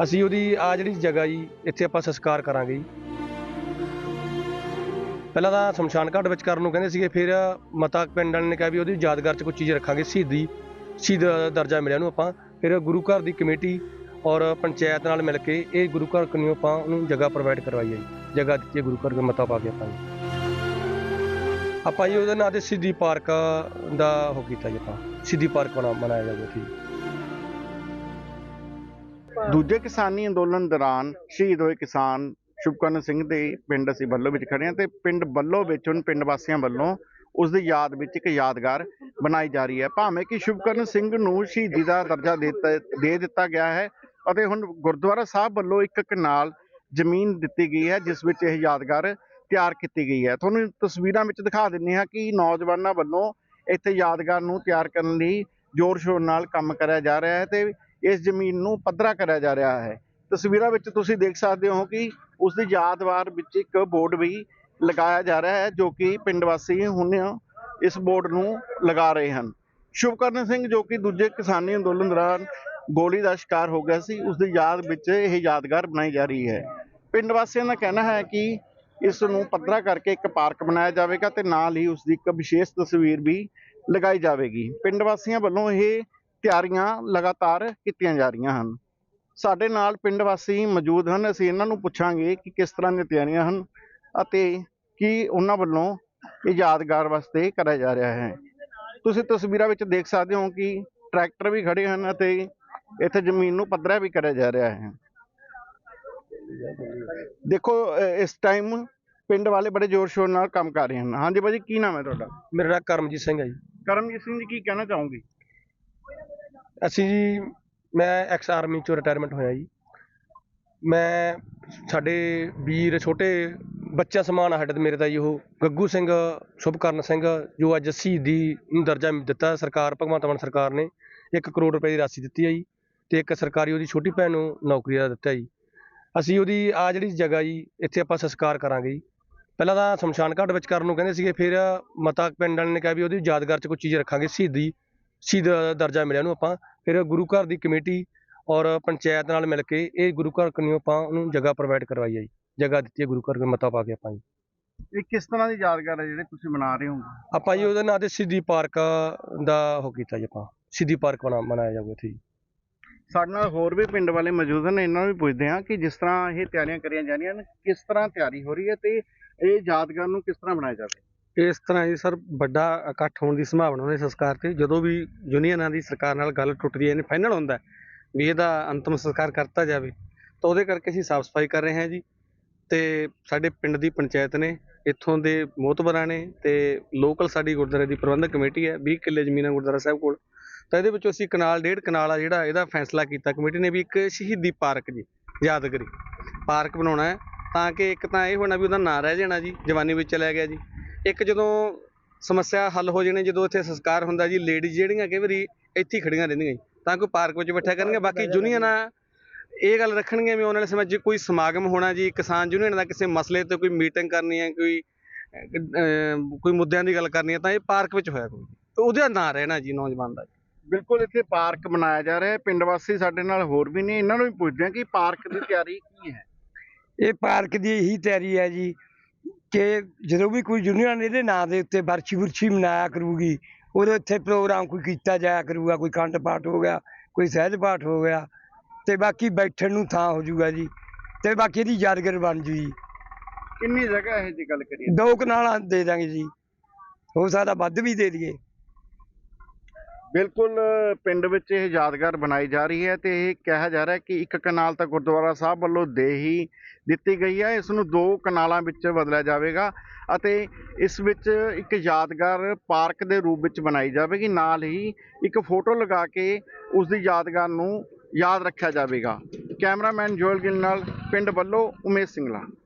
ਅਸੀਂ ਉਹਦੀ ਆ ਜਿਹੜੀ ਜਗ੍ਹਾ ਜੀ, ਇੱਥੇ ਆਪਾਂ ਸੰਸਕਾਰ ਕਰਾਂਗੇ ਜੀ। ਪਹਿਲਾਂ ਤਾਂ ਸ਼ਮਸ਼ਾਨ ਘਾਟ ਵਿੱਚ ਕਰਨ ਨੂੰ ਕਹਿੰਦੇ ਸੀਗੇ, ਫਿਰ ਮਤਾ ਪਿੰਡ ਵਾਲਿਆਂ ਨੇ ਕਿਹਾ ਵੀ ਉਹਦੀ ਯਾਦਗਾਰ 'ਚ ਕੋਈ ਚੀਜ਼ ਰੱਖਾਂਗੇ, ਸ਼ਹੀਦੀ, ਸ਼ਹੀਦ ਦਰਜਾ ਮਿਲਿਆ ਉਹਨੂੰ ਆਪਾਂ। ਫਿਰ ਗੁਰੂ ਘਰ ਦੀ ਕਮੇਟੀ ਔਰ ਪੰਚਾਇਤ ਨਾਲ ਮਿਲ ਕੇ ਇਹ ਗੁਰੂ ਘਰ ਕਨੀਓ ਆਪਾਂ ਉਹਨੂੰ ਜਗ੍ਹਾ ਪ੍ਰੋਵਾਈਡ ਕਰਵਾਈ ਹੈ ਜਗ੍ਹਾ ਦਿੱਤੀ ਗੁਰੂ ਘਰ ਦੇ ਮਤਾ ਪਾ ਕੇ ਆਪਾਂ ਜੀ। ਆਪਾਂ ਜੀ ਉਹਦੇ ਨਾਂ ਤੇ ਸਿੱਧੀ ਪਾਰਕ ਦਾ ਉਹ ਕੀਤਾ ਜੀ ਆਪਾਂ। ਸਿੱਧੀ ਪਾਰਕ ਬਣਾ ਬਣਾਇਆ ਜਾਊਗਾ ਠੀਕ ਦੂਜੇ ਕਿਸਾਨੀ ਅੰਦੋਲਨ ਦੌਰਾਨ ਸ਼ਹੀਦ ਹੋਏ ਕਿਸਾਨ ਸ਼ੁਭਕਰਨ ਸਿੰਘ ਦੇ ਪਿੰਡ ਅਸੀਂ ਬੱਲੋ ਵਿੱਚ ਖੜੇ ਹਾਂ ਤੇ ਪਿੰਡ ਬੱਲੋ ਵਿੱਚ ਹੁਣ ਪਿੰਡ ਵਾਸੀਆਂ ਵੱਲੋਂ ਉਸ ਦੀ ਯਾਦ ਵਿੱਚ ਇੱਕ ਯਾਦਗਾਰ ਬਣਾਈ ਜਾ ਰਹੀ ਹੈ। ਭਾਵੇਂ ਕਿ ਸ਼ੁਭਕਰਨ ਸਿੰਘ ਨੂੰ ਸ਼ਹੀਦੀ ਦਾ ਦਰਜਾ ਦੇ ਦਿੱਤਾ- ਦੇ ਦਿੱਤਾ ਗਿਆ ਹੈ ਅਤੇ ਹੁਣ ਗੁਰਦੁਆਰਾ ਸਾਹਿਬ ਵੱਲੋਂ ਇੱਕ ਕਨਾਲ ਜ਼ਮੀਨ ਦਿੱਤੀ ਗਈ ਹੈ, ਜਿਸ ਵਿੱਚ ਇਹ ਯਾਦਗਾਰ ਤਿਆਰ ਕੀਤੀ ਗਈ ਹੈ। ਤੁਹਾਨੂੰ ਤਸਵੀਰਾਂ ਵਿੱਚ ਦਿਖਾ ਦਿੰਦੇ ਹਾਂ ਕਿ ਨੌਜਵਾਨਾਂ ਵੱਲੋਂ ਇੱਥੇ ਯਾਦਗਾਰ ਨੂੰ ਤਿਆਰ ਕਰਨ ਲਈ ਜ਼ੋਰ ਸ਼ੋਰ ਨਾਲ ਕੰਮ ਕਰਿਆ ਜਾ ਰਿਹਾ ਹੈ ਤੇ ਇਸ ਜ਼ਮੀਨ ਨੂੰ ਪੱਧਰਾ ਕਰਿਆ ਜਾ ਰਿਹਾ ਹੈ। ਤਸਵੀਰਾਂ ਵਿੱਚ ਤੁਸੀਂ ਦੇਖ ਸਕਦੇ ਹੋ ਕਿ ਉਸ ਦੀ ਯਾਦਵਾਰ ਵਿੱਚ ਇੱਕ ਬੋਰਡ ਵੀ ਲਗਾਇਆ ਜਾ ਰਿਹਾ ਹੈ, ਜੋ ਕਿ ਪਿੰਡ ਵਾਸੀ ਹੁਣ ਇਸ ਬੋਰਡ ਨੂੰ ਲਗਾ ਰਹੇ ਹਨ। ਸ਼ੁਭਕਰਨ ਸਿੰਘ, ਜੋ ਕਿ ਦੂਜੇ ਕਿਸਾਨੀ ਅੰਦੋਲਨ ਦੌਰਾਨ ਗੋਲੀ ਦਾ ਸ਼ਿਕਾਰ ਹੋ ਗਿਆ ਸੀ, ਉਸ ਦੀ ਯਾਦ ਵਿੱਚ ਇਹ ਯਾਦਗਾਰ ਬਣਾਈ ਜਾ ਰਹੀ ਹੈ। ਪਿੰਡ ਵਾਸੀਆਂ ਦਾ ਕਹਿਣਾ ਹੈ ਕਿ ਇਸ ਨੂੰ ਪੱਧਰਾ ਕਰਕੇ ਇੱਕ ਪਾਰਕ ਬਣਾਇਆ ਜਾਵੇਗਾ ਤੇ ਨਾਲ ਹੀ ਉਸ ਦੀ ਇੱਕ ਵਿਸ਼ੇਸ਼ ਤਸਵੀਰ ਵੀ ਲਗਾਈ ਜਾਵੇਗੀ। ਪਿੰਡ ਵਾਸੀਆਂ ਵੱਲੋਂ ਇਹ ਤਿਆਰੀਆਂ ਲਗਾਤਾਰ ਕੀਤੀਆਂ ਜਾ ਰਹੀਆਂ ਹਨ। ਸਾਡੇ ਨਾਲ ਪਿੰਡ ਵਾਸੀ ਮੌਜੂਦ ਹਨ। ਅਸੀਂ ਇਹਨਾਂ ਨੂੰ ਪੁੱਛਾਂਗੇ ਕਿ ਕਿਸ ਤਰ੍ਹਾਂ ਦੀਆਂ ਤਿਆਰੀਆਂ ਹਨ ਅਤੇ ਕੀ ਉਹਨਾਂ ਵੱਲੋਂ ਇਹ ਯਾਦਗਾਰ ਵਾਸਤੇ ਕਰਿਆ ਜਾ ਰਿਹਾ ਹੈ। ਤੁਸੀਂ ਤਸਵੀਰਾਂ ਵਿੱਚ ਦੇਖ ਸਕਦੇ ਹੋ ਕਿ ਟਰੈਕਟਰ ਵੀ ਖੜੇ ਹਨ ਅਤੇ ਇੱਥੇ ਜ਼ਮੀਨ ਨੂੰ ਪੱਧਰਾ ਵੀ ਕਰਿਆ ਜਾ ਰਿਹਾ ਹੈ। ਦੇਖੋ ਇਸ ਟਾਈਮ ਪਿੰਡ ਵਾਲੇ ਬੜੇ ਜ਼ੋਰ ਸ਼ੋਰ ਨਾਲ ਕੰਮ ਕਰ ਰਹੇ ਹਨ। ਹਾਂਜੀ ਭਾਜੀ ਕੀ ਨਾਮ ਹੈ ਤੁਹਾਡਾ? ਮੇਰਾ ਨਾਮ ਕਰਮਜੀਤ ਸਿੰਘ ਹੈ ਜੀ। ਕਰਮਜੀਤ ਸਿੰਘ ਜੀ ਕੀ ਕਹਿਣਾ ਚਾਹੋਗੇ? ਅਸੀਂ ਜੀ, ਮੈਂ ਐਕਸ ਆਰਮੀ ਚੋਂ ਰਿਟਾਇਰਮੈਂਟ ਹੋਇਆ ਜੀ। ਮੈਂ ਸਾਡੇ ਵੀਰ ਛੋਟੇ ਬੱਚਾ ਸਮਾਨ ਆ ਸਾਡੇ ਤੇ ਮੇਰੇ ਤਾਂ ਜੀ, ਉਹ ਗੱਗੂ ਸਿੰਘ, ਸ਼ੁਭਕਰਨ ਸਿੰਘ, ਜੋ ਅੱਜ ਸ਼ਹੀਦੀ ਨੂੰ ਦਰਜਾ ਦਿੱਤਾ ਸਰਕਾਰ, ਭਗਵੰਤ ਮਾਨ ਸਰਕਾਰ ਨੇ 1 ਕਰੋੜ ਰੁਪਏ ਦੀ ਰਾਸ਼ੀ ਦਿੱਤੀ ਹੈ ਜੀ ਤੇ ਇੱਕ ਸਰਕਾਰੀ ਉਹਦੀ ਛੋਟੀ ਭੈਣ ਨੂੰ ਨੌਕਰੀ ਦਾ ਦਿੱਤਾ ਜੀ। ਅਸੀਂ ਉਹਦੀ ਆ ਜਿਹੜੀ ਜਗ੍ਹਾ ਜੀ, ਇੱਥੇ ਆਪਾਂ ਸੰਸਕਾਰ ਕਰਾਂਗੇ ਜੀ। ਪਹਿਲਾਂ ਤਾਂ ਸ਼ਮਸ਼ਾਨ ਘਾਟ ਵਿੱਚ ਕਰਨ ਨੂੰ ਕਹਿੰਦੇ ਸੀਗੇ, ਫਿਰ ਮਤਾ ਪਿੰਡ ਵਾਲਿਆਂ ਨੇ ਕਿਹਾ ਵੀ ਉਹਦੀ ਯਾਦਗਾਰ 'ਚ ਕੋਈ ਚੀਜ਼ ਰੱਖਾਂਗੇ, ਸ਼ਹੀਦੀ, ਸ਼ਹੀਦ ਦਰਜਾ ਮਿਲਿਆ ਉਹਨੂੰ ਆਪਾਂ। ਫਿਰ ਗੁਰੂ ਘਰ ਦੀ ਕਮੇਟੀ ਔਰ ਪੰਚਾਇਤ ਨਾਲ ਮਿਲ ਕੇ ਇਹ ਗੁਰੂ ਘਰ ਕਨੀਓ ਆਪਾਂ ਉਹਨੂੰ ਜਗ੍ਹਾ ਪ੍ਰੋਵਾਈਡ ਕਰਵਾਈ ਹੈ ਜੀ। ਜਗ੍ਹਾ ਦਿੱਤੀ ਹੈ ਗੁਰੂ ਘਰ ਦੇ ਮਤਾ ਪਾ ਕੇ ਆਪਾਂ ਜੀ। ਇਹ ਕਿਸ ਤਰ੍ਹਾਂ ਦੀ ਯਾਦਗਾਰ ਹੈ ਜਿਹੜੇ ਤੁਸੀਂ ਮਨਾ ਰਹੇ ਹੋ ਆਪਾਂ ਜੀ ਉਹਦੇ ਨਾਂ ਤੇ ਸਿੱਧੀ ਪਾਰਕ ਦਾ ਉਹ ਕੀਤਾ ਜੀ ਆਪਾਂ। ਸਿੱਧੀ ਪਾਰਕ ਬਣਾ ਬਣਾਇਆ ਜਾਊਗਾ ਇੱਥੇ ਜੀ। ਸਾਡੇ ਨਾਲ ਹੋਰ ਵੀ ਪਿੰਡ ਵਾਲੇ ਮੌਜੂਦ ਹਨ ਇਹਨਾਂ ਨੂੰ ਵੀ ਪੁੱਛਦੇ ਹਾਂ ਕਿ ਜਿਸ ਤਰ੍ਹਾਂ ਇਹ ਤਿਆਰੀਆਂ ਕਰੀਆਂ ਜਾ ਰਹੀਆਂ ਨੇ ਕਿਸ ਤਰ੍ਹਾਂ ਤਿਆਰੀ ਹੋ ਰਹੀ ਹੈ ਤੇ ਇਹ ਯਾਦਗਾਰ ਨੂੰ ਕਿਸ ਤਰ੍ਹਾਂ ਬਣਾਇਆ ਜਾਵੇ? ਇਸ ਤਰ੍ਹਾਂ ਜੀ ਸਰ ਵੱਡਾ ਇਕੱਠ ਹੋਣ ਦੀ ਸੰਭਾਵਨਾ ਉਹਨੇ ਸੰਸਕਾਰ ਤੇ। ਜਦੋਂ ਵੀ ਯੂਨੀਅਨਾਂ ਦੀ ਸਰਕਾਰ ਨਾਲ ਗੱਲ ਟੁੱਟਦੀ ਹੈ, ਇਹਨੇ ਫਾਈਨਲ ਹੁੰਦਾ ਵੀ ਇਹਦਾ ਅੰਤਮ ਸੰਸਕਾਰ ਕਰਤਾ ਜਾਵੇ। ਤਾਂ ਉਹਦੇ ਕਰਕੇ ਅਸੀਂ ਸਾਫ਼ ਸਫ਼ਾਈ ਕਰ ਰਹੇ ਹਾਂ ਜੀ। ਤੇ ਸਾਡੇ ਪਿੰਡ ਦੀ ਪੰਚਾਇਤ ਨੇ, ਇੱਥੋਂ ਦੇ ਮੋਤਬਰਾਂ ਨੇ ਤੇ ਲੋਕਲ ਸਾਡੀ ਗੁਰਦੁਆਰੇ ਦੀ ਪ੍ਰਬੰਧਕ ਕਮੇਟੀ ਹੈ 20 ਕਿੱਲੇ ਜ਼ਮੀਨ ਹੈ ਗੁਰਦੁਆਰਾ ਸਾਹਿਬ ਕੋਲ। ਤਾਂ ਇਹਦੇ ਵਿੱਚੋਂ ਅਸੀਂ ਕਨਾਲ ਡੇਢ ਕਨਾਲ ਆ ਜਿਹੜਾ ਇਹਦਾ ਫੈਸਲਾ ਕੀਤਾ। ਕਮੇਟੀ ਨੇ ਵੀ ਇੱਕ ਸ਼ਹੀਦੀ ਪਾਰਕ ਜੀ, ਯਾਦਗਰੀ ਪਾਰਕ ਬਣਾਉਣਾ ਹੈ। ਤਾਂ ਕਿ ਇੱਕ ਤਾਂ ਇਹ ਹੋਣਾ ਵੀ ਉਹਦਾ ਨਾਂ ਰਹਿ ਜਾਣਾ ਜੀ, ਜਵਾਨੀ ਵਿੱਚ ਚਲਿਆ ਗਿਆ ਜੀ। ਇੱਕ ਜਦੋਂ ਸਮੱਸਿਆ ਹੱਲ ਹੋ ਜਾਣੀ ਜਦੋਂ ਇੱਥੇ ਸੰਸਕਾਰ ਹੁੰਦਾ ਜੀ ਲੇਡੀਜ਼ ਜਿਹੜੀਆਂ ਕਈ ਵਾਰੀ ਇੱਥੇ ਖੜੀਆਂ ਰਹਿੰਦੀਆਂ ਜੀ ਤਾਂ ਕੋਈ ਪਾਰਕ ਵਿੱਚ ਬੈਠਿਆ ਕਰਨਗੇ ਬਾਕੀ ਯੂਨੀਅਨਾਂ ਇਹ ਗੱਲ ਰੱਖਣਗੇ ਵੀ ਆਉਣ ਵਾਲੇ ਸਮੇਂ 'ਚ ਕੋਈ ਸਮਾਗਮ ਹੋਣਾ ਜੀ ਕਿਸਾਨ ਯੂਨੀਅਨ ਦਾ ਕਿਸੇ ਮਸਲੇ ਤੇ ਕੋਈ ਮੀਟਿੰਗ ਕਰਨੀ ਹੈ ਕੋਈ ਕੋਈ ਮੁੱਦਿਆਂ ਦੀ ਗੱਲ ਕਰਨੀ ਹੈ ਤਾਂ ਇਹ ਪਾਰਕ ਵਿੱਚ ਹੋਇਆ ਕੋਈ। ਉਹਦਾ ਨਾਂ ਰਹਿਣਾ ਜੀ ਨੌਜਵਾਨ ਦਾ। ਬਿਲਕੁਲ ਇੱਥੇ ਪਾਰਕ ਬਣਾਇਆ ਜਾ ਰਿਹਾ ਪਿੰਡ ਵਾਸੀ ਸਾਡੇ ਨਾਲ ਹੋਰ ਵੀ ਨੇ ਇਹਨਾਂ ਨੂੰ ਵੀ ਪੁੱਛਦੇ ਹਾਂ ਕਿ ਪਾਰਕ ਦੀ ਤਿਆਰੀ ਕੀ ਹੈ? ਇਹ ਪਾਰਕ ਦੀ ਇਹੀ ਤਿਆਰੀ ਹੈ ਜੀ ਕਿ ਜਦੋਂ ਵੀ ਕੋਈ ਯੂਨੀਅਨ ਇਹਦੇ ਨਾਂ ਦੇ ਉੱਤੇ ਵਰਸ਼ੀ ਵੁਰਸ਼ੀ ਮਨਾਇਆ ਕਰੂਗੀ ਉਦੋਂ ਇੱਥੇ ਪ੍ਰੋਗਰਾਮ ਕੋਈ ਕੀਤਾ ਜਾਇਆ ਕਰੂਗਾ ਕੋਈ ਕੰਠ ਪਾਠ ਹੋ ਗਿਆ ਕੋਈ ਸਹਿਜ ਪਾਠ ਹੋ ਗਿਆ ਤੇ ਬਾਕੀ ਬੈਠਣ ਨੂੰ ਥਾਂ ਹੋ ਜਾਊਗਾ ਜੀ ਤੇ ਬਾਕੀ ਇਹਦੀ ਯਾਦਗਾਰ ਬਣ ਜੂ ਜੀ। ਕਿੰਨੀ ਜਗ੍ਹਾ ਹੈ ਜੇ ਗੱਲ ਕਰੀਏ? ਦੋ ਕਨਾਲਾਂ ਦੇ ਦਾਂਗੇ ਜੀ ਹੋ ਸਕਦਾ ਵੱਧ ਵੀ ਦੇ ਦਈਏ। ਬਿਲਕੁਲ, ਪਿੰਡ ਵਿੱਚ ਇਹ ਯਾਦਗਾਰ ਬਣਾਈ ਜਾ ਰਹੀ ਹੈ ਤੇ ਇਹ ਕਿਹਾ ਜਾ ਰਿਹਾ ਹੈ ਕਿ ਇੱਕ ਕਨਾਲ ਤਾਂ ਗੁਰਦੁਆਰਾ ਸਾਹਿਬ ਵੱਲੋਂ ਦੇ ਹੀ ਦਿੱਤੀ ਗਈ ਹੈ। ਇਸ ਨੂੰ ਦੋ ਕਨਾਲਾਂ ਵਿੱਚ ਬਦਲਿਆ ਜਾਵੇਗਾ ਅਤੇ ਇਸ ਵਿੱਚ ਇੱਕ ਯਾਦਗਾਰ ਪਾਰਕ ਦੇ ਰੂਪ ਵਿੱਚ ਬਣਾਈ ਜਾਵੇਗੀ। ਨਾਲ ਹੀ ਇੱਕ ਫੋਟੋ ਲਗਾ ਕੇ ਉਸ ਦੀ ਯਾਦਗਾਰ ਨੂੰ ਯਾਦ ਰੱਖਿਆ ਜਾਵੇਗਾ। ਕੈਮਰਾਮੈਨ ਜੋਇਲ ਗਿੱਲ ਨਾਲ ਪਿੰਡ ਵੱਲੋਂ ਉਮੇਸ਼ ਸਿੰਘਲਾ